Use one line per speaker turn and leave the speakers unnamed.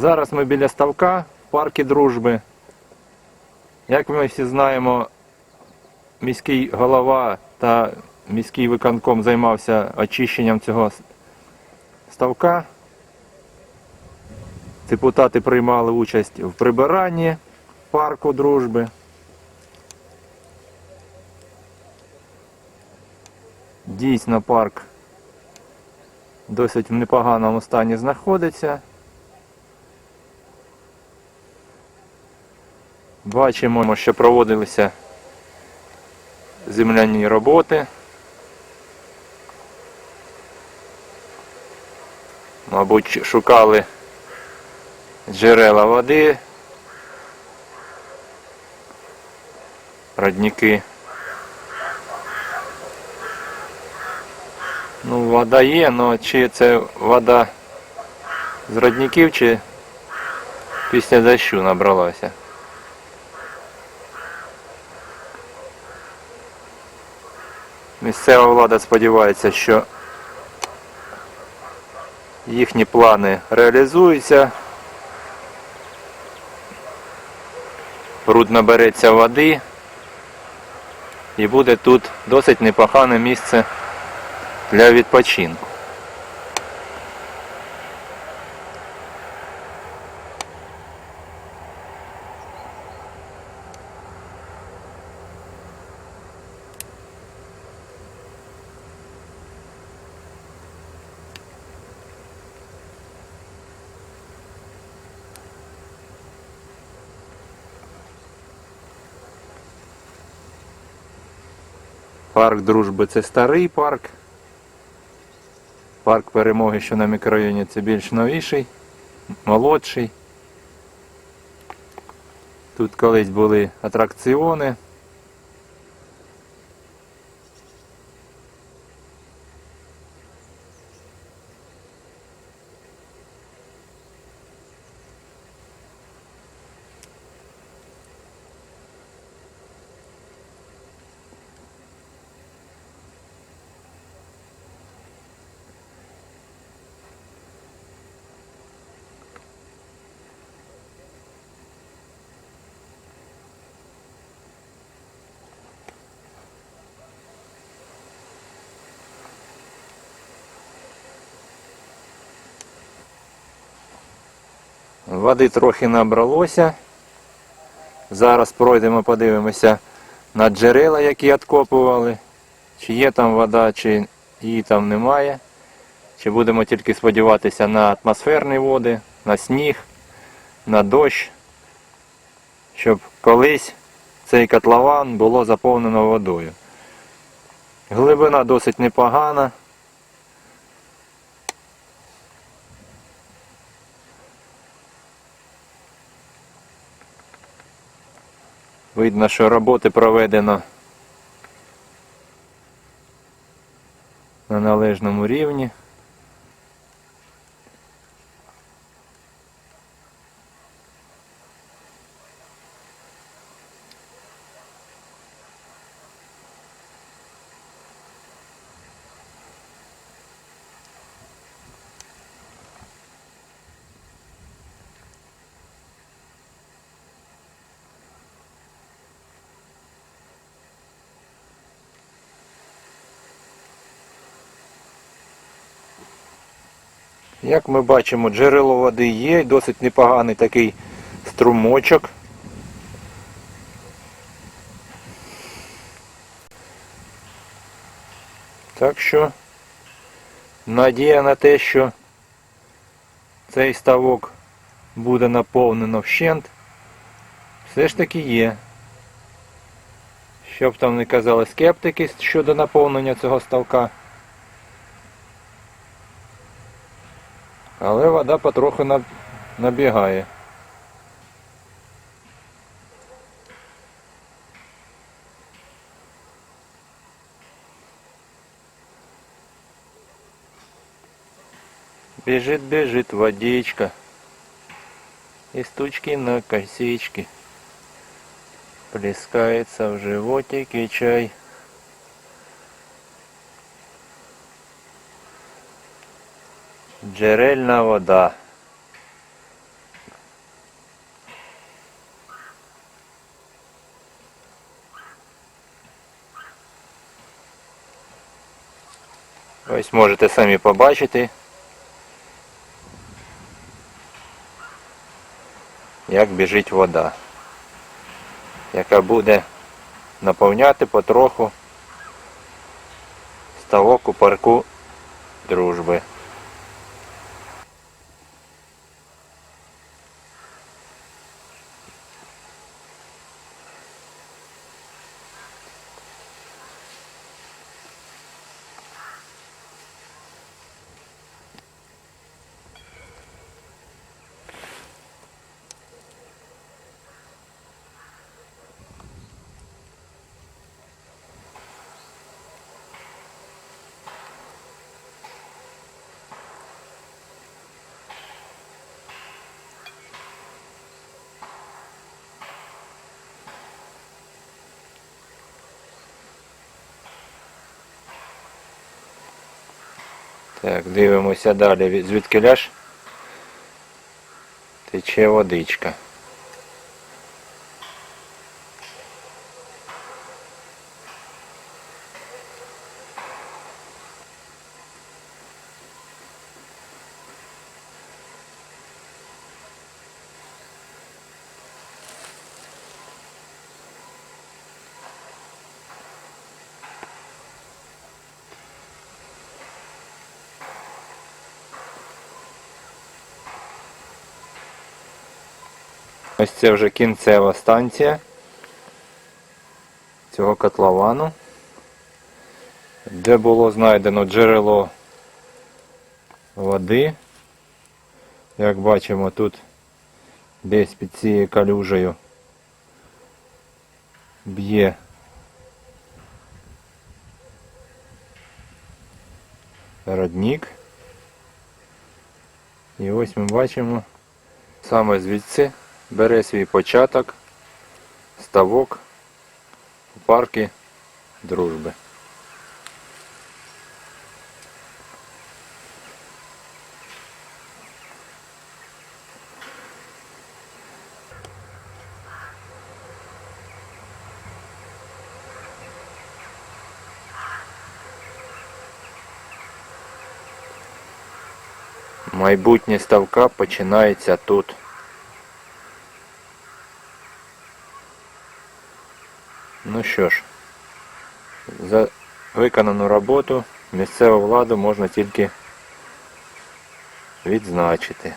Зараз ми біля ставка в парку дружби. Як ми всі знаємо, міський голова та міський виконком займався очищенням цього ставка. Депутати приймали участь в прибиранні парку дружби. Дійсно, парк досить в непоганому стані знаходиться. Бачимо, що проводилися земляні роботи. Мабуть, шукали джерела води, родники. Ну, вода є, але чи це вода з родників, чи після дощу набралася. Місцева влада сподівається, що їхні плани реалізуються. Пруд набереться води і буде тут досить непогане місце для відпочинку. Парк дружби це старий парк. Парк перемоги, що на мікрорайоні, це більш новіший, молодший. Тут колись були атракціони. Води трохи набралося. Зараз пройдемо, подивимося на джерела, які відкопували. Чи є там вода, чи її там немає. Чи будемо тільки сподіватися на атмосферні води, на сніг, на дощ, щоб колись цей котлован було заповнено водою. Глибина досить непогана. Видно, що роботи проведено на належному рівні. Як ми бачимо, джерело води є, досить непоганий такий струмочок. Так що надія на те, що цей ставок буде наповнено вщент, все ж таки є. Щоб там не казали скептики щодо наповнення цього ставка. Але вода потроху наб- набігає. Бежит, бежит водичка. Из тучки на косички. Плескается в животике чай. Джерельна вода. Ось можете самі побачити, як біжить вода, яка буде наповняти потроху ставок у парку дружби. Так, дивимося далі, від- звідки ляж тече водичка. Ось це вже кінцева станція цього котловану, де було знайдено джерело води. Як бачимо, тут десь під цією калюжею б'є родник. І ось ми бачимо саме звідси бере свій початок ставок парки дружби. Майбутнє ставка починається тут. Ну що ж, за виконану роботу місцеву владу можна тільки відзначити.